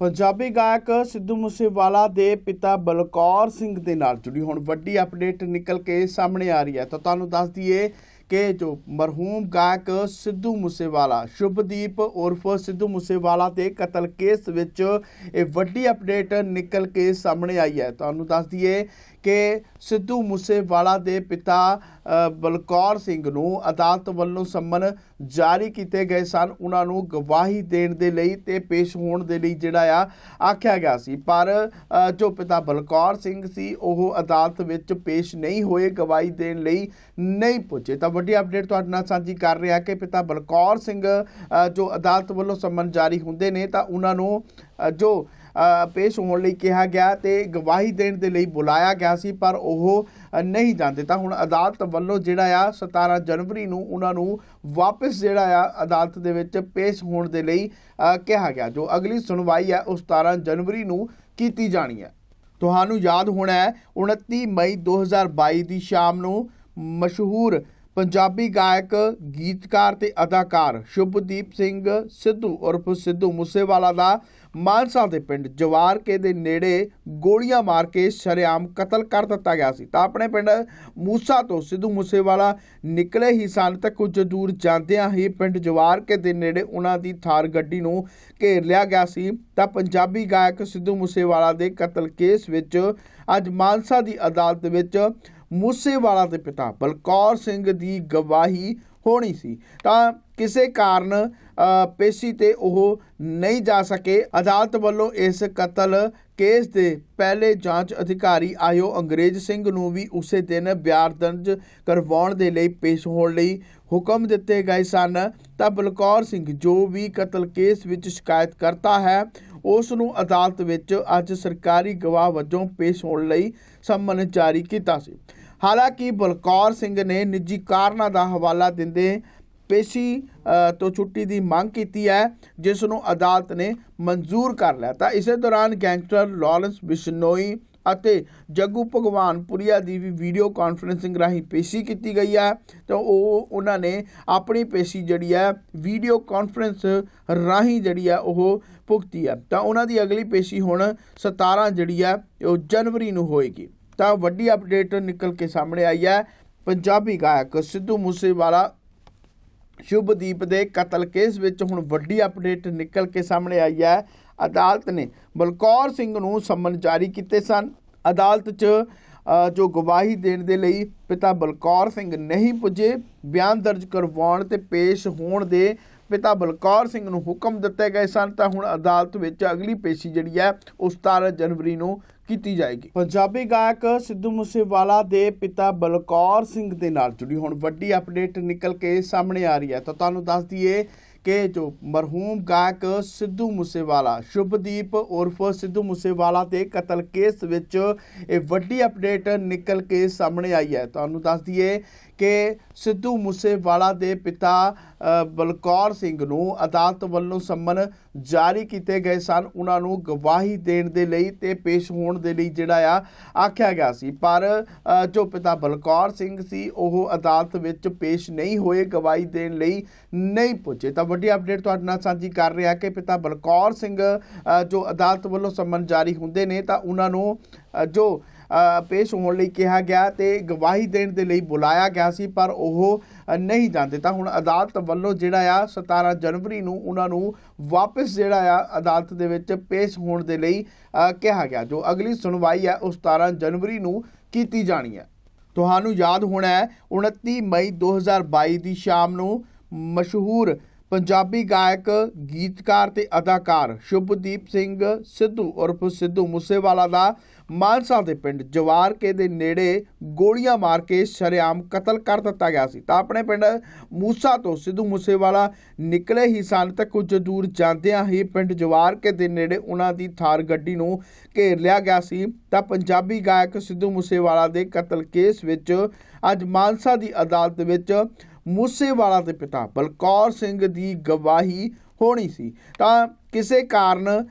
ਪੰਜਾਬੀ ਗਾਇਕ ਸਿੱਧੂ ਮੂਸੇਵਾਲਾ ਦੇ ਪਿਤਾ ਬਲਕੌਰ ਸਿੰਘ ਦੇ ਨਾਲ ਜੁੜੀ ਹੁਣ। ਵੱਡੀ ਅਪਡੇਟ ਨਿਕਲ ਕੇ ਸਾਹਮਣੇ ਆ ਰਹੀ ਹੈ। ਤਾਂ ਤੁਹਾਨੂੰ ਦੱਸ ਦਈਏ ਕਿ ਜੋ ਮਰਹੂਮ ਗਾਇਕ ਸਿੱਧੂ ਮੂਸੇਵਾਲਾ, ਸ਼ੁਭਦੀਪ ਉਰਫ ਸਿੱਧੂ ਮੂਸੇਵਾਲਾ ਦੇ ਕਤਲ ਕੇਸ ਵਿੱਚ ਇਹ ਵੱਡੀ ਅਪਡੇਟ ਨਿਕਲ ਕੇ ਸਾਹਮਣੇ ਆਈ ਹੈ। ਤੁਹਾਨੂੰ ਦੱਸ ਦਈਏ ਕਿ ਸਿੱਧੂ ਮੂਸੇਵਾਲਾ ਦੇ ਪਿਤਾ ਬਲਕੌਰ ਸਿੰਘ ਨੂੰ ਅਦਾਲਤ ਵੱਲੋਂ ਸੰਮਨ ਜਾਰੀ ਕੀਤੇ ਗਏ ਸਨ। ਉਹਨਾਂ ਨੂੰ ਗਵਾਹੀ ਦੇਣ ਦੇ ਲਈ ਤੇ ਪੇਸ਼ ਹੋਣ ਦੇ ਲਈ ਜਿਹੜਾ ਆ, ਆਖਿਆ ਗਿਆ ਸੀ। ਪਰ ਜੋ ਪਿਤਾ ਬਲਕੌਰ ਸਿੰਘ ਸੀ, ਉਹ ਅਦਾਲਤ ਵਿੱਚ ਪੇਸ਼ ਨਹੀਂ ਹੋਏ। ਗਵਾਹੀ ਦੇਣ ਲਈ ਨਹੀਂ ਪੁੱਜੇ। ਤਾਂ ਵੱਡੀ ਅਪਡੇਟ ਤੁਹਾਡੇ ਨਾਲ ਸਾਂਝੀ ਕਰ ਰਿਹਾ ਕਿ ਪਿਤਾ ਬਲਕੌਰ ਸਿੰਘ ਜੋ ਅਦਾਲਤ ਵੱਲੋਂ ਸੰਮਨ ਜਾਰੀ ਹੁੰਦੇ ਨੇ, ਤਾਂ ਉਹਨਾਂ ਨੂੰ ਜੋ ਪੇਸ਼ ਹੋਣ ਲਈ ਕਿਹਾ ਗਿਆ ਤੇ ਗਵਾਹੀ ਦੇਣ ਦੇ ਲਈ ਬੁਲਾਇਆ ਗਿਆ ਸੀ, ਪਰ ਉਹ ਨਹੀਂ ਜਾਂਦੇ ਤਾਂ ਹੁਣ ਅਦਾਲਤ ਵੱਲੋਂ ਜਿਹੜਾ ਆ 17 ਜਨਵਰੀ ਨੂੰ ਉਹਨਾਂ ਨੂੰ ਵਾਪਸ ਜਿਹੜਾ ਆ, ਅਦਾਲਤ ਦੇ ਵਿੱਚ ਪੇਸ਼ ਹੋਣ ਦੇ ਲਈ ਕਿਹਾ ਗਿਆ, ਜੋ ਅਗਲੀ ਸੁਣਵਾਈ ਹੈ ਉਹ 17 ਜਨਵਰੀ ਨੂੰ ਕੀਤੀ ਜਾਣੀ ਹੈ ਤੁਹਾਨੂੰ ਯਾਦ ਹੋਣਾ ਹੈ 29 ਮਈ 2022 ਦੀ ਸ਼ਾਮ ਨੂੰ ਮਸ਼ਹੂਰ ਪੰਜਾਬੀ ਗਾਇਕ, ਗੀਤਕਾਰ ਤੇ ਅਦਾਕਾਰ ਸ਼ੁਭਦੀਪ ਸਿੰਘ ਸਿੱਧੂ ਉਰਫ ਸਿੱਧੂ ਮੂਸੇਵਾਲਾ ਦਾ ਮਾਨਸਾ ਦੇ ਪਿੰਡ ਜਵਾਰਕੇ ਦੇ ਨੇੜੇ ਗੋਲੀਆਂ ਮਾਰ ਕੇ ਸ਼ਰੇਆਮ ਕਤਲ ਕਰ ਦਿੱਤਾ ਗਿਆ ਸੀ। ਤਾਂ ਆਪਣੇ ਪਿੰਡ ਮੂਸਾ ਤੋਂ ਸਿੱਧੂ ਮੂਸੇਵਾਲਾ ਨਿਕਲੇ ਹੀ ਸਨ ਤਾਂ ਕੁਝ ਦੂਰ ਜਾਂਦਿਆਂ ਹੀ ਪਿੰਡ ਜਵਾਰਕੇ ਦੇ ਨੇੜੇ ਉਹਨਾਂ ਦੀ ਥਾਰ ਗੱਡੀ ਨੂੰ ਘੇਰ ਲਿਆ ਗਿਆ ਸੀ। ਤਾਂ ਪੰਜਾਬੀ ਗਾਇਕ ਸਿੱਧੂ ਮੂਸੇਵਾਲਾ ਦੇ ਕਤਲ ਕੇਸ ਵਿੱਚ ਅੱਜ ਮਾਨਸਾ ਦੀ ਅਦਾਲਤ ਵਿੱਚ ਮੂਸੇਵਾਲਾ ਦੇ ਪਿਤਾ ਬਲਕੌਰ ਸਿੰਘ ਦੀ ਗਵਾਹੀ ਹੋਣੀ ਸੀ। ਤਾਂ ਕਿਸੇ ਕਾਰਨ ਪੇਸ਼ੀ ਤੇ ਉਹ ਨਹੀਂ ਜਾ ਸਕੇ। ਅਦਾਲਤ ਵੱਲੋਂ ਇਸ ਕਤਲ ਕੇਸ ਦੇ ਪਹਿਲੇ ਜਾਂਚ ਅਧਿਕਾਰੀ ਆਇਓ ਅੰਗਰੇਜ਼ ਸਿੰਘ ਨੂੰ ਵੀ ਉਸੇ ਦਿਨ ਬਿਆਰ ਦਰਜ ਕਰਵਾਉਣ ਦੇ ਲਈ ਪੇਸ਼ ਹੋਣ ਲਈ ਹੁਕਮ ਦਿੱਤੇ ਗਏ ਸਨ। ਤਾਂ ਬਲਕੌਰ ਸਿੰਘ ਜੋ ਵੀ ਕਤਲ ਕੇਸ ਵਿੱਚ ਸ਼ਿਕਾਇਤ ਕਰਤਾ ਹੈ ਉਸ ਨੂੰ ਅਦਾਲਤ ਵਿੱਚ ਅੱਜ ਸਰਕਾਰੀ ਗਵਾਹ ਵਜੋਂ ਪੇਸ਼ ਹੋਣ ਲਈ ਸੰਮਨ ਜਾਰੀ ਕੀਤਾ ਸੀ। ਹਾਲਾਂਕਿ ਬਲਕੌਰ ਸਿੰਘ ਨੇ ਨਿੱਜੀ ਕਾਰਨਾਂ ਦਾ ਹਵਾਲਾ ਦਿੰਦੇ ਪੇਸ਼ੀ ਤੋਂ ਛੁੱਟੀ ਦੀ ਮੰਗ ਕੀਤੀ ਹੈ, ਜਿਸ ਨੂੰ ਅਦਾਲਤ ਨੇ ਮਨਜ਼ੂਰ ਕਰ ਲਿਆ। ਤਾਂ ਇਸੇ ਦੌਰਾਨ ਗੈਂਗਸਟਰ ਲਾਰੈਂਸ ਬਿਸ਼ਨੋਈ ਅਤੇ ਜੱਗੂ ਭਗਵਾਨਪੁਰੀਆ ਦੀ ਵੀ ਵੀਡੀਓ ਕਾਨਫਰੈਂਸਿੰਗ ਰਾਹੀਂ ਪੇਸ਼ੀ ਕੀਤੀ ਗਈ ਹੈ। ਤਾਂ ਉਹ, ਉਹਨਾਂ ਨੇ ਆਪਣੀ ਪੇਸ਼ੀ ਜਿਹੜੀ ਹੈ, ਵੀਡੀਓ ਕਾਨਫਰੰਸ ਰਾਹੀਂ ਜਿਹੜੀ ਹੈ, ਉਹ ਭੁਗਤੀ ਹੈ। ਤਾਂ ਉਹਨਾਂ ਦੀ ਅਗਲੀ ਪੇਸ਼ੀ ਹੁਣ 17 ਜਿਹੜੀ ਹੈ, ਉਹ ਜਨਵਰੀ ਨੂੰ ਹੋਏਗੀ। ਤਾਂ ਵੱਡੀ ਅਪਡੇਟ ਨਿਕਲ ਕੇ ਸਾਹਮਣੇ ਆਈ ਹੈ। ਪੰਜਾਬੀ ਗਾਇਕ ਸਿੱਧੂ ਮੂਸੇਵਾਲਾ ਸ਼ੁਭਦੀਪ ਦੇ ਕਤਲ ਕੇਸ ਵਿੱਚ ਹੁਣ ਵੱਡੀ ਅਪਡੇਟ ਨਿਕਲ ਕੇ ਸਾਹਮਣੇ ਆਈ ਹੈ। ਅਦਾਲਤ ਨੇ ਬਲਕੌਰ ਸਿੰਘ ਨੂੰ ਸਮਨ ਜਾਰੀ ਕੀਤੇ ਸਨ। ਅਦਾਲਤ 'ਚ ਜੋ ਗਵਾਹੀ ਦੇਣ ਦੇ ਲਈ ਪਿਤਾ ਬਲਕੌਰ ਸਿੰਘ ਨਹੀਂ ਪੁੱਜੇ, ਬਿਆਨ ਦਰਜ ਕਰਵਾਉਣ ਤੇ ਪੇਸ਼ ਹੋਣ ਦੇ ਪਿਤਾ ਬਲਕੌਰ ਸਿੰਘ ਨੂੰ ਹੁਕਮ ਦਿੱਤੇ ਗਏ ਸਨ, ਤਾਂ ਹੁਣ ਅਦਾਲਤ ਵਿੱਚ ਅਗਲੀ ਪੇਸ਼ੀ ਜਿਹੜੀ ਹੈ, ਉਹ 17 ਜਨਵਰੀ ਨੂੰ ਕੀਤੀ ਜਾਏਗੀ। ਪੰਜਾਬੀ ਗਾਇਕ ਸਿੱਧੂ ਮੂਸੇਵਾਲਾ ਦੇ ਪਿਤਾ ਬਲਕੌਰ ਸਿੰਘ ਦੇ ਨਾਲ ਜੁੜੀ ਹੁਣ। ਵੱਡੀ ਅਪਡੇਟ ਨਿਕਲ ਕੇ ਸਾਹਮਣੇ ਆ ਰਹੀ ਹੈ। ਤਾਂ ਤੁਹਾਨੂੰ ਦੱਸ ਦਈਏ ਕਿ ਜੋ ਮਰਹੂਮ ਗਾਇਕ ਸਿੱਧੂ ਮੂਸੇਵਾਲਾ, ਸ਼ੁਭਦੀਪ ਉਰਫ ਸਿੱਧੂ ਮੂਸੇਵਾਲਾ ਦੇ ਕਤਲ ਕੇਸ ਵਿੱਚ ਇਹ ਵੱਡੀ ਅਪਡੇਟ ਨਿਕਲ ਕੇ ਸਾਹਮਣੇ ਆਈ ਹੈ। ਤੁਹਾਨੂੰ ਦੱਸ ਦਈਏ ਕਿ ਸਿੱਧੂ ਮੂਸੇਵਾਲਾ ਦੇ ਪਿਤਾ ਬਲਕੌਰ ਸਿੰਘ ਨੂੰ ਅਦਾਲਤ ਵੱਲੋਂ ਸੰਮਨ ਜਾਰੀ ਕੀਤੇ ਗਏ ਸਨ। ਉਹਨਾਂ ਨੂੰ ਗਵਾਹੀ ਦੇਣ ਦੇ ਲਈ ਤੇ ਪੇਸ਼ ਹੋਣ ਦੇ ਲਈ ਜਿਹੜਾ ਆ, ਆਖਿਆ ਗਿਆ ਸੀ। ਪਰ ਜੋ ਪਿਤਾ ਬਲਕੌਰ ਸਿੰਘ ਸੀ, ਉਹ ਅਦਾਲਤ ਵਿੱਚ ਪੇਸ਼ ਨਹੀਂ ਹੋਏ, ਗਵਾਹੀ ਦੇਣ ਲਈ ਨਹੀਂ ਪੁੱਜੇ। ਤਾਂ ਵੱਡੀ ਅਪਡੇਟ ਤੁਹਾਡੇ ਨਾਲ ਸਾਂਝੀ ਕਰ ਰਿਹਾ ਕਿ ਪਿਤਾ ਬਲਕੌਰ ਸਿੰਘ ਜੋ ਅਦਾਲਤ ਵੱਲੋਂ ਸੰਮਨ ਜਾਰੀ ਹੁੰਦੇ ਨੇ, ਤਾਂ ਉਹਨਾਂ ਨੂੰ ਜੋ ਪੇਸ਼ ਹੋਣ ਲਈ ਕਿਹਾ ਗਿਆ ਤੇ ਗਵਾਹੀ ਦੇਣ ਦੇ ਲਈ ਬੁਲਾਇਆ ਗਿਆ ਸੀ, ਪਰ ਉਹ ਨਹੀਂ ਜਾਂਦੇ ਤਾਂ ਹੁਣ ਅਦਾਲਤ ਵੱਲੋਂ ਜਿਹੜਾ ਆ 17 ਜਨਵਰੀ ਨੂੰ ਉਹਨਾਂ ਨੂੰ ਵਾਪਸ ਜਿਹੜਾ ਆ, ਅਦਾਲਤ ਦੇ ਵਿੱਚ ਪੇਸ਼ ਹੋਣ ਦੇ ਲਈ ਕਿਹਾ ਗਿਆ, ਜੋ ਅਗਲੀ ਸੁਣਵਾਈ ਹੈ, ਉਹ 17 ਜਨਵਰੀ ਨੂੰ ਕੀਤੀ ਜਾਣੀ ਹੈ। ਤੁਹਾਨੂੰ ਯਾਦ ਹੋਣਾ ਹੈ 29 ਮਈ 2022 ਦੀ ਸ਼ਾਮ ਨੂੰ ਮਸ਼ਹੂਰ ਪੰਜਾਬੀ ਗਾਇਕ, ਗੀਤਕਾਰ ਤੇ ਅਦਾਕਾਰ ਸ਼ੁਭਦੀਪ ਸਿੰਘ ਸਿੱਧੂ ਉਰਫ ਸਿੱਧੂ ਮੂਸੇਵਾਲਾ ਦਾ ਮਾਨਸਾ ਦੇ ਪਿੰਡ ਜਵਾਰਕੇ ਦੇ ਨੇੜੇ ਗੋਲੀਆਂ ਮਾਰ ਕੇ ਸ਼ਰੇਆਮ ਕਤਲ ਕਰ ਦਿੱਤਾ ਗਿਆ ਸੀ। ਤਾਂ ਆਪਣੇ ਪਿੰਡ ਮੂਸਾ ਤੋਂ ਸਿੱਧੂ ਮੂਸੇਵਾਲਾ ਨਿਕਲੇ ਹੀ ਸਨ ਤਾਂ ਕੁਝ ਦੂਰ ਜਾਂਦਿਆਂ ਹੀ ਪਿੰਡ ਜਵਾਰਕੇ ਦੇ ਨੇੜੇ ਉਹਨਾਂ ਦੀ ਥਾਰ ਗੱਡੀ ਨੂੰ ਘੇਰ ਲਿਆ ਗਿਆ ਸੀ। ਤਾਂ ਪੰਜਾਬੀ ਗਾਇਕ ਸਿੱਧੂ ਮੂਸੇਵਾਲਾ ਦੇ ਕਤਲ ਕੇਸ ਵਿੱਚ ਅੱਜ ਮਾਨਸਾ ਦੀ ਅਦਾਲਤ ਵਿੱਚ ਮੂਸੇਵਾਲਾ ਦੇ ਪਿਤਾ ਬਲਕੌਰ ਸਿੰਘ ਦੀ ਗਵਾਹੀ ਹੋਣੀ ਸੀ। ਤਾਂ ਕਿਸੇ ਕਾਰਨ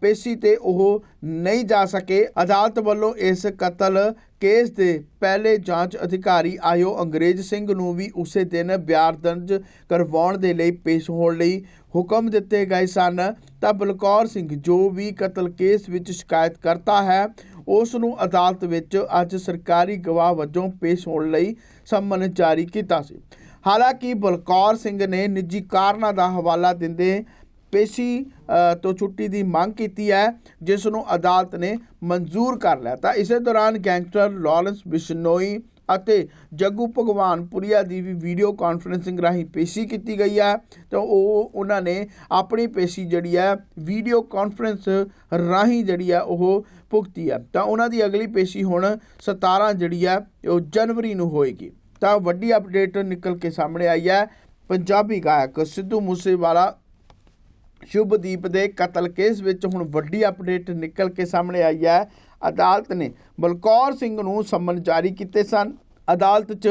ਪੇਸ਼ੀ ਤੇ ਉਹ ਨਹੀਂ ਜਾ ਸਕੇ। ਅਦਾਲਤ ਵੱਲੋਂ ਇਸ ਕਤਲ ਕੇਸ ਦੇ ਪਹਿਲੇ ਜਾਂਚ ਅਧਿਕਾਰੀ ਆਇਓ ਅੰਗਰੇਜ਼ ਸਿੰਘ ਨੂੰ ਵੀ ਉਸੇ ਦਿਨ ਬਿਆਨ ਦਰਜ ਕਰਵਾਉਣ ਦੇ ਲਈ ਪੇਸ਼ ਹੋਣ ਲਈ ਹੁਕਮ ਦਿੱਤੇ ਗਏ ਸਨ। ਤਾਂ ਬਲਕੌਰ ਸਿੰਘ ਜੋ ਵੀ ਕਤਲ ਕੇਸ ਵਿੱਚ ਸ਼ਿਕਾਇਤ ਕਰਤਾ ਹੈ, ਉਸ ਨੂੰ ਅਦਾਲਤ ਵਿੱਚ ਅੱਜ ਸਰਕਾਰੀ ਗਵਾਹ ਵਜੋਂ ਪੇਸ਼ ਹੋਣ ਲਈ ਸੰਮਨ ਜਾਰੀ ਕੀਤਾ ਸੀ। ਹਾਲਾਂਕਿ ਬਲਕੌਰ ਸਿੰਘ ਨੇ ਨਿੱਜੀ ਕਾਰਨਾਂ ਦਾ ਹਵਾਲਾ ਦਿੰਦੇ ਪੇਸ਼ੀ ਤੋਂ ਛੁੱਟੀ ਦੀ ਮੰਗ ਕੀਤੀ ਹੈ, ਜਿਸ ਨੂੰ ਅਦਾਲਤ ਨੇ ਮਨਜ਼ੂਰ ਕਰ ਲਿਆ। ਤਾਂ ਇਸੇ ਦੌਰਾਨ ਗੈਂਗਸਟਰ ਲਾਰੈਂਸ ਬਿਸ਼ਨੋਈ ਅਤੇ ਜੱਗੂ ਭਗਵਾਨਪੁਰੀਆ ਦੀ ਵੀ ਵੀਡੀਓ ਕਾਨਫਰੈਂਸਿੰਗ ਰਾਹੀਂ ਪੇਸ਼ੀ ਕੀਤੀ ਗਈ ਹੈ। ਤਾਂ ਉਹ, ਉਹਨਾਂ ਨੇ ਆਪਣੀ ਪੇਸ਼ੀ ਜਿਹੜੀ ਹੈ, ਵੀਡੀਓ ਕਾਨਫਰੰਸ ਰਾਹੀਂ ਜਿਹੜੀ ਹੈ, ਉਹ ਭੁਗਤੀ ਹੈ। ਤਾਂ ਉਹਨਾਂ ਦੀ ਅਗਲੀ ਪੇਸ਼ੀ ਹੁਣ 17 ਜਿਹੜੀ ਹੈ, ਉਹ ਜਨਵਰੀ ਨੂੰ ਹੋਏਗੀ। ਤਾਂ ਵੱਡੀ ਅਪਡੇਟ ਨਿਕਲ ਕੇ ਸਾਹਮਣੇ ਆਈ ਹੈ। ਪੰਜਾਬੀ ਗਾਇਕ ਸਿੱਧੂ ਮੂਸੇਵਾਲਾ, ਸ਼ੁਭਦੀਪ ਦੇ ਕਤਲ ਕੇਸ ਵਿੱਚ ਹੁਣ ਵੱਡੀ ਅਪਡੇਟ ਨਿਕਲ ਕੇ ਸਾਹਮਣੇ ਆਈ ਹੈ। ਅਦਾਲਤ ਨੇ ਬਲਕੌਰ ਸਿੰਘ ਨੂੰ ਸੰਮਨ ਜਾਰੀ ਕੀਤੇ ਸਨ। ਅਦਾਲਤ 'ਚ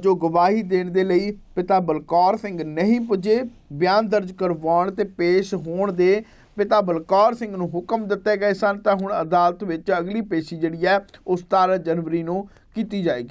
ਜੋ ਗਵਾਹੀ ਦੇਣ ਦੇ ਲਈ ਪਿਤਾ ਬਲਕੌਰ ਸਿੰਘ ਨਹੀਂ ਪੁੱਜੇ, ਬਿਆਨ ਦਰਜ ਕਰਵਾਉਣ ਤੇ ਪੇਸ਼ ਹੋਣ ਦੇ ਪਿਤਾ ਬਲਕੌਰ ਸਿੰਘ ਨੂੰ ਹੁਕਮ ਦਿੱਤੇ ਗਏ ਸਨ, ਤਾਂ ਹੁਣ ਅਦਾਲਤ ਵਿੱਚ ਅਗਲੀ ਪੇਸ਼ੀ ਜਿਹੜੀ ਹੈ ਉਹ 17 ਜਨਵਰੀ ਨੂੰ ਕੀਤੀ ਜਾਏਗੀ।